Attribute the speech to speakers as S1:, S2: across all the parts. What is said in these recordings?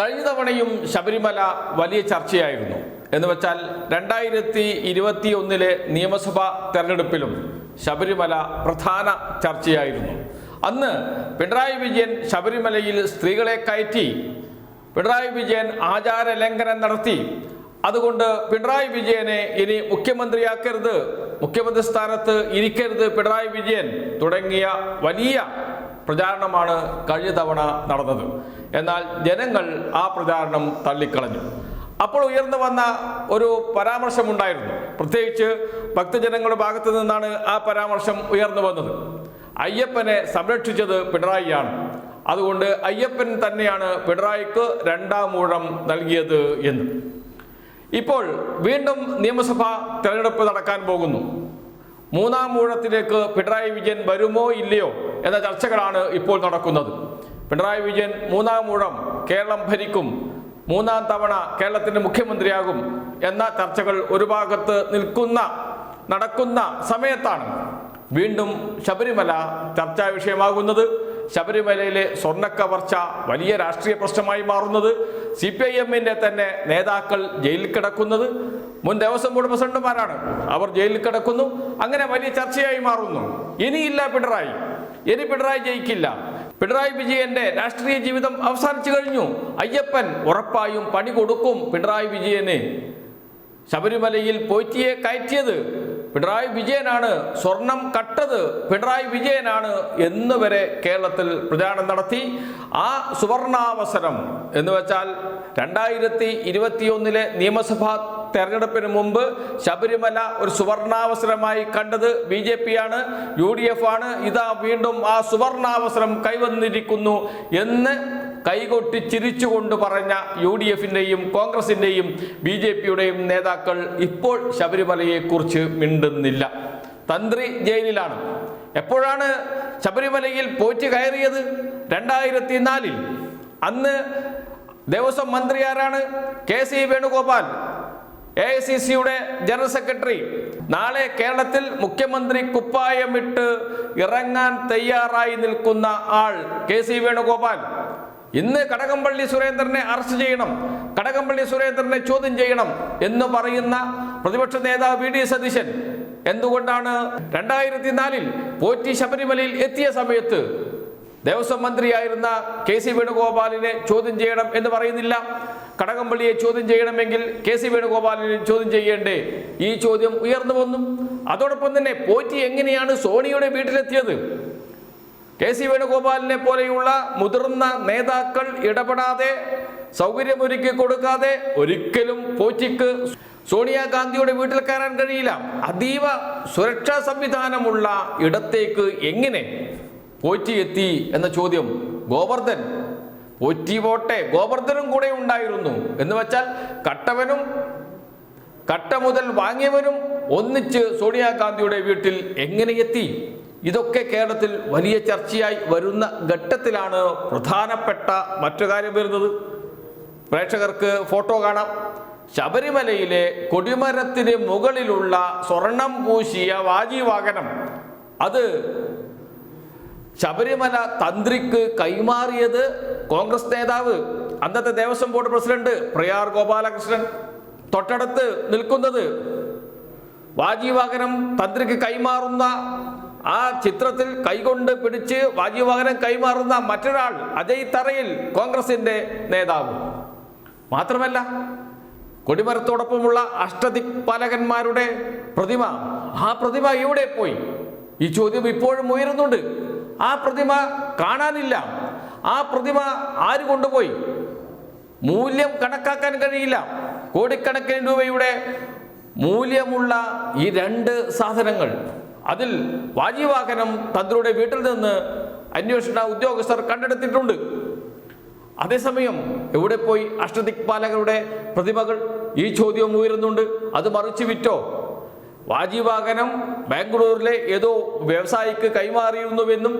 S1: കഴിഞ്ഞ തവണയും ശബരിമല വലിയ ചർച്ചയായിരുന്നു. എന്ന് വെച്ചാൽ രണ്ടായിരത്തി ഇരുപത്തി ഒന്നിലെ നിയമസഭാ തെരഞ്ഞെടുപ്പിലും ശബരിമല പ്രധാന ചർച്ചയായിരുന്നു. അന്ന് പിണറായി വിജയൻ ശബരിമലയിൽ സ്ത്രീകളെ കയറ്റി പിണറായി വിജയൻ ആചാര ലംഘനം നടത്തി. അതുകൊണ്ട് പിണറായി വിജയനെ ഇനി മുഖ്യമന്ത്രിയാക്കരുത് മുഖ്യമന്ത്രി സ്ഥാനത്ത് ഇരിക്കരുത് പിണറായി വിജയൻ തുടങ്ങിയ വലിയ പ്രചാരണമാണ് കഴിഞ്ഞ തവണ നടന്നത്. എന്നാൽ ജനങ്ങൾ ആ പ്രചാരണം തള്ളിക്കളഞ്ഞു. അപ്പോൾ ഉയർന്നു വന്ന ഒരു പരാമർശമുണ്ടായിരുന്നു. പ്രത്യേകിച്ച് ഭക്തജനങ്ങളുടെ ഭാഗത്തു നിന്നാണ് ആ പരാമർശം ഉയർന്നു വന്നത്. അയ്യപ്പനെ സംരക്ഷിച്ചത് പിണറായിയാണ്. അതുകൊണ്ട് അയ്യപ്പൻ തന്നെയാണ് പിണറായിക്ക് രണ്ടാം ഊഴം നൽകിയത് എന്ന്. ഇപ്പോൾ വീണ്ടും നിയമസഭാ തെരഞ്ഞെടുപ്പ് നടക്കാൻ പോകുന്നു. മൂന്നാം ഊഴത്തിലേക്ക് പിണറായി വിജയൻ വരുമോ ഇല്ലയോ എന്ന ചർച്ചകളാണ് ഇപ്പോൾ നടക്കുന്നത്. പിണറായി വിജയൻ മൂന്നാം ഊഴം കേരളം ഭരിക്കും മൂന്നാം തവണ കേരളത്തിന്റെ മുഖ്യമന്ത്രിയാകും എന്ന ചർച്ചകൾ ഒരു ഭാഗത്ത് നിൽക്കുന്ന നടക്കുന്ന സമയത്താണ് വീണ്ടും ശബരിമല ചർച്ചാ വിഷയമാകുന്നത്. ശബരിമലയിലെ സ്വർണക്കവർച്ച വലിയ രാഷ്ട്രീയ പ്രശ്നമായി മാറുന്നത്. സി പി ഐ എമ്മിന്റെ തന്നെ നേതാക്കൾ ജയിലിൽ കിടക്കുന്നത്. മുൻ ദേവസ്വം ബോർഡ് പ്രസിഡന്റുമാരാണ്. അവർ ജയിലിൽ കിടക്കുന്നു. അങ്ങനെ വലിയ ചർച്ചയായി മാറുന്നു. ഇനിയില്ല പിണറായി. ഇനി പിണറായി ജയിക്കില്ല. പിണറായി വിജയന്റെ രാഷ്ട്രീയ ജീവിതം അവസാനിച്ചു കഴിഞ്ഞു. അയ്യപ്പൻ ഉറപ്പായും പണി കൊടുക്കും പിണറായി വിജയന്. ശബരിമലയിൽ പോറ്റിയെ കയറ്റിയത് പിണറായി വിജയനാണ്. സ്വർണം കട്ടത് പിണറായി വിജയനാണ് എന്ന് വരെ കേരളത്തിൽ പ്രചാരണം നടത്തി. ആ സുവർണാവസരം എന്ന് വെച്ചാൽ രണ്ടായിരത്തി ഇരുപത്തിയൊന്നിലെ നിയമസഭാ തെരഞ്ഞെടുപ്പിന് മുമ്പ് ശബരിമല ഒരു സുവർണാവസരമായി കണ്ടത് ബി ജെ പി ആണ് യു ഡി എഫ് ആണ് ഇതാ വീണ്ടും ആ സുവർണാവസരം കൈവന്നിരിക്കുന്നു എന്ന് കൈകൊട്ടി ചിരിച്ചുകൊണ്ട് പറഞ്ഞ യു ഡി എഫിന്റെയും കോൺഗ്രസിന്റെയും ബി ജെ പിയുടെയും നേതാക്കൾ ഇപ്പോൾ ശബരിമലയെക്കുറിച്ച് മിണ്ടുന്നില്ല. തന്ത്രി ജയിലിലാണ്. എപ്പോഴാണ് ശബരിമലയിൽ പോറ്റ് കയറിയത്? രണ്ടായിരത്തി നാലിൽ അന്ന് ദേവസ്വം മന്ത്രി ആരാണ്? K C Venugopal. A I C സിയുടെ ജനറൽ സെക്രട്ടറി നാളെ കേരളത്തിൽ മുഖ്യമന്ത്രി കുപ്പായമിട്ട് ഇറങ്ങാൻ തയ്യാറായി നിൽക്കുന്ന ആൾ കെ സി വേണുഗോപാൽ. ഇന്ന് കടകംപള്ളി സുരേന്ദ്രനെ അറസ്റ്റ് ചെയ്യണം കടകംപള്ളി സുരേന്ദ്രനെ ചോദ്യം ചെയ്യണം എന്ന് പറയുന്ന പ്രതിപക്ഷ നേതാവ് വി ഡി സതീശൻ. എന്തുകൊണ്ടാണ് രണ്ടായിരത്തി നാലിൽ പോറ്റി ശബരിമലയിൽ എത്തിയ സമയത്ത് ദേവസ്വം മന്ത്രിയായിരുന്ന കെ സി വേണുഗോപാലിനെ ചോദ്യം ചെയ്യണം എന്ന് പറയുന്നില്ല? കടകംപള്ളിയെ ചോദ്യം ചെയ്യണമെങ്കിൽ കെ സി വേണുഗോപാലിനെ ചോദ്യം ചെയ്യേണ്ടേ? ഈ ചോദ്യം ഉയർന്നു വന്നു. അതോടൊപ്പം തന്നെ പോറ്റി എങ്ങനെയാണ് സോണിയുടെ വീട്ടിലെത്തിയത്? കെ സി വേണുഗോപാലിനെ പോലെയുള്ള മുതിർന്ന നേതാക്കൾ ഇടപെടാതെ സൗകര്യമൊരുക്കി കൊടുക്കാതെ ഒരിക്കലും പോറ്റിക്ക് സോണിയാഗാന്ധിയുടെ വീട്ടിൽ കയറാൻ കഴിയില്ല. അതീവ സുരക്ഷാ സംവിധാനമുള്ള ഇടത്തേക്ക് എങ്ങനെ പോറ്റി എത്തി എന്ന ചോദ്യം ഗോവർദ്ധൻ പോറ്റി പോട്ടെ. ഗോവർദ്ധനും കൂടെ ഉണ്ടായിരുന്നു. എന്ന് വെച്ചാൽ കട്ടവനും കട്ട മുതൽ വാങ്ങിയവനും ഒന്നിച്ച് സോണിയാഗാന്ധിയുടെ വീട്ടിൽ എങ്ങനെ എത്തി? ഇതൊക്കെ കേരളത്തിൽ വലിയ ചർച്ചയായി വരുന്ന ഘട്ടത്തിലാണ് പ്രധാനപ്പെട്ട മറ്റു കാര്യം വരുന്നത്. പ്രേക്ഷകർക്ക് ഫോട്ടോ കാണാം. ശബരിമലയിലെ കൊടിമരത്തിന് മുകളിലുള്ള സ്വർണം പൂശിയ വാജിവാഹനം അത് ശബരിമല തന്ത്രിക്ക് കൈമാറിയത് കോൺഗ്രസ് നേതാവ്. അന്നത്തെ ദേവസ്വം ബോർഡ് പ്രസിഡന്റ് പ്രയാർ ഗോപാലകൃഷ്ണൻ. തൊട്ടടുത്ത് നിൽക്കുന്നത് വാജീവാഹനം തന്ത്രിക്ക് കൈമാറുന്ന ആ ചിത്രത്തിൽ കൈകൊണ്ട് പിടിച്ച് വാജീവാഹനം കൈമാറുന്ന മറ്റൊരാൾ അജയ് തറയിൽ കോൺഗ്രസിന്റെ നേതാവ്. മാത്രമല്ല കൊടിമരത്തോടൊപ്പമുള്ള അഷ്ടദിക്പാലകന്മാരുടെ പ്രതിമ. ആ പ്രതിമ എവിടെ പോയി? ഈ ചോദ്യം ഇപ്പോഴും ഉയരുന്നുണ്ട്. ആ പ്രതിമ കാണാനില്ല. ആ പ്രതിമ ആര് കൊണ്ടുപോയി? മൂല്യം കണക്കാക്കാൻ കഴിയില്ല. കോടിക്കണക്കിന് രൂപയുടെ മൂല്യമുള്ള ഈ രണ്ട് സാധനങ്ങൾ. അതിൽ വാജിവാഹനം തന്ത്രിയുടെ വീട്ടിൽ നിന്ന് അന്വേഷണ ഉദ്യോഗസ്ഥർ കണ്ടെടുത്തിട്ടുണ്ട്. അതേസമയം എവിടെ പോയി അഷ്ടദിക്പാലകരുടെ പ്രതിമകൾ? ഈ ചോദ്യം ഉയരുന്നുണ്ട്. അത് മറിച്ചു വിറ്റോ? വാജിവാഹനം ബാംഗ്ലൂരിലെ ഏതോ വ്യവസായിക്ക് കൈമാറിയിരുന്നുവെന്നും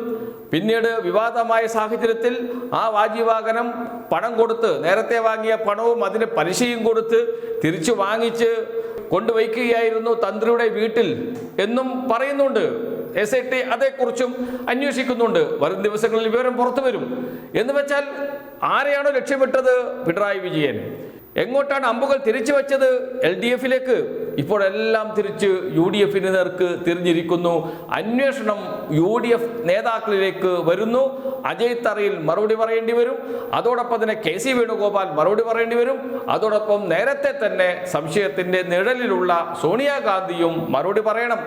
S1: പിന്നീട് വിവാദമായ സാഹചര്യത്തിൽ ആ വാജിവാഹനം പണം കൊടുത്ത് നേരത്തെ വാങ്ങിയ പണവും അതിന് പലിശയും കൊടുത്ത് തിരിച്ചു വാങ്ങിച്ച് കൊണ്ടുവയ്ക്കുകയായിരുന്നു തന്ത്രിയുടെ വീട്ടിൽ എന്നും പറയുന്നുണ്ട്. എസ് ഐ ടി അതേക്കുറിച്ചും അന്വേഷിക്കുന്നുണ്ട്. വരും ദിവസങ്ങളിൽ വിവരം പുറത്തു വരും. എന്ന് വെച്ചാൽ ആരെയാണോ ലക്ഷ്യമിട്ടത് പിണറായി വിജയൻ? എങ്ങോട്ടാണ് അമ്പുകൾ തിരിച്ചു വെച്ചത്? എൽ ഡി എഫിലേക്ക് ഇപ്പോഴെല്ലാം തിരിച്ച് യു ഡി എഫിന് നേർക്ക് തിരിഞ്ഞിരിക്കുന്നു. അന്വേഷണം യു ഡി എഫ് നേതാക്കളിലേക്ക് വരുന്നു. അജയ് തറയിൽ മറുപടി പറയേണ്ടി വരും. അതോടൊപ്പം തന്നെ കെ സി വേണുഗോപാൽ മറുപടി പറയേണ്ടി വരും. അതോടൊപ്പം നേരത്തെ തന്നെ സംശയത്തിന്റെ നിഴലിലുള്ള സോണിയാഗാന്ധിയും മറുപടി പറയണം.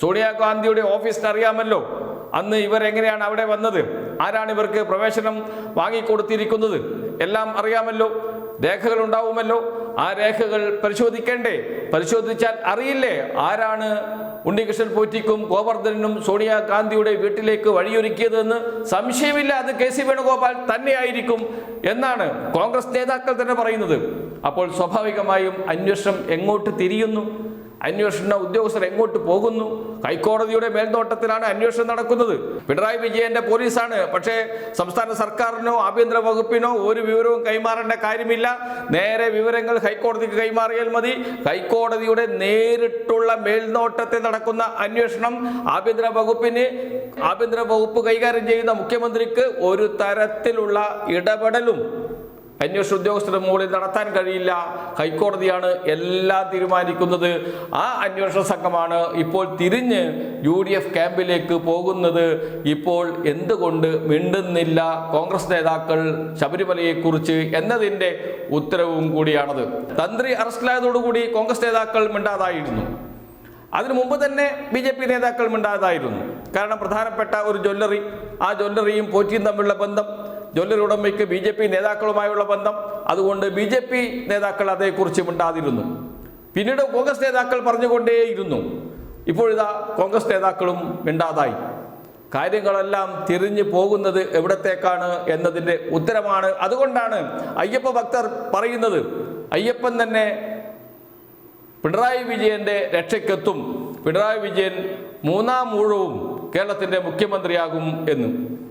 S1: സോണിയാഗാന്ധിയുടെ ഓഫീസിന് അറിയാമല്ലോ. അന്ന് ഇവരെങ്ങനെയാണ് അവിടെ വന്നത്? ആരാണ് ഇവർക്ക് പ്രവേശനം വാങ്ങിക്കൊടുത്തിരിക്കുന്നത്? എല്ലാം അറിയാമല്ലോ. രേഖകൾ ഉണ്ടാവുമല്ലോ ആ രേഖകൾ പരിശോധിക്കണ്ടേ? പരിശോധിച്ചാൽ അറിയില്ലേ? ആരാണ് ഉണ്ണികൃഷ്ണൻ പോറ്റിക്കും ഗോവർദ്ധനും സോണിയാഗാന്ധിയുടെ വീട്ടിലേക്ക് വഴിയൊരുക്കിയതെന്ന്? സംശയമില്ല അത് കെ സി വേണുഗോപാൽ തന്നെയായിരിക്കും എന്നാണ് കോൺഗ്രസ് നേതാക്കൾ തന്നെ പറയുന്നത്. അപ്പോൾ സ്വാഭാവികമായും അന്വേഷണം എങ്ങോട്ട് തിരിയുന്നു? അന്വേഷണ ഉദ്യോഗസ്ഥർ എങ്ങോട്ട് പോകുന്നു? ഹൈക്കോടതിയുടെ മേൽനോട്ടത്തിലാണ് അന്വേഷണം നടക്കുന്നത്. പിണറായി വിജയന്റെ പോലീസാണ്. പക്ഷേ സംസ്ഥാന സർക്കാരിനോ ആഭ്യന്തര വകുപ്പിനോ ഒരു വിവരവും കൈമാറേണ്ട കാര്യമില്ല. നേരെ വിവരങ്ങൾ ഹൈക്കോടതിക്ക് കൈമാറിയാൽ മതി. ഹൈക്കോടതിയുടെ നേരിട്ടുള്ള മേൽനോട്ടത്തിൽ നടക്കുന്ന അന്വേഷണം ആഭ്യന്തര വകുപ്പിന് ആഭ്യന്തര വകുപ്പ് കൈകാര്യം ചെയ്യുന്ന മുഖ്യമന്ത്രിക്ക് ഒരു തരത്തിലുള്ള ഇടപെടലും അന്വേഷണ ഉദ്യോഗസ്ഥരുടെ മുകളിൽ നടത്താൻ കഴിയില്ല. ഹൈക്കോടതിയാണ് എല്ലാം തീരുമാനിക്കുന്നത്. ആ അന്വേഷണ സംഘമാണ് ഇപ്പോൾ തിരിഞ്ഞ് യു ഡി എഫ് ക്യാമ്പിലേക്ക് പോകുന്നത്. ഇപ്പോൾ എന്തുകൊണ്ട് മിണ്ടുന്നില്ല കോൺഗ്രസ് നേതാക്കൾ ശബരിമലയെക്കുറിച്ച് എന്നതിന്റെ ഉത്തരവും കൂടിയാണത്. തന്ത്രി അറസ്റ്റിലായതോടുകൂടി കോൺഗ്രസ് നേതാക്കൾ മിണ്ടാതായിരുന്നു. അതിനു മുമ്പ് തന്നെ ബി ജെ പി നേതാക്കൾ മിണ്ടാതായിരുന്നു. കാരണം പ്രധാനപ്പെട്ട ഒരു ജ്വല്ലറി ആ ജ്വല്ലറിയും പോറ്റിയും തമ്മിലുള്ള ബന്ധം ജ്വല്ലറി ഉടമയ്ക്ക് ബി ജെ പി നേതാക്കളുമായുള്ള ബന്ധം. അതുകൊണ്ട് ബി ജെ പി നേതാക്കൾ അതേക്കുറിച്ച് മിണ്ടാതിരുന്നു. പിന്നീട് കോൺഗ്രസ് നേതാക്കൾ പറഞ്ഞുകൊണ്ടേയിരുന്നു. ഇപ്പോഴിതാ കോൺഗ്രസ് നേതാക്കളും മിണ്ടാതായി. കാര്യങ്ങളെല്ലാം തിരിഞ്ഞു പോകുന്നത് എവിടത്തേക്കാണ് എന്നതിന്റെ ഉത്തരമാണ് അതുകൊണ്ടാണ് അയ്യപ്പ ഭക്തർ പറയുന്നത്. അയ്യപ്പൻ തന്നെ പിണറായി വിജയന്റെ രക്ഷയ്ക്കെത്തും. പിണറായി വിജയൻ മൂന്നാം ഊഴവും കേരളത്തിന്റെ മുഖ്യമന്ത്രിയാകും എന്നും.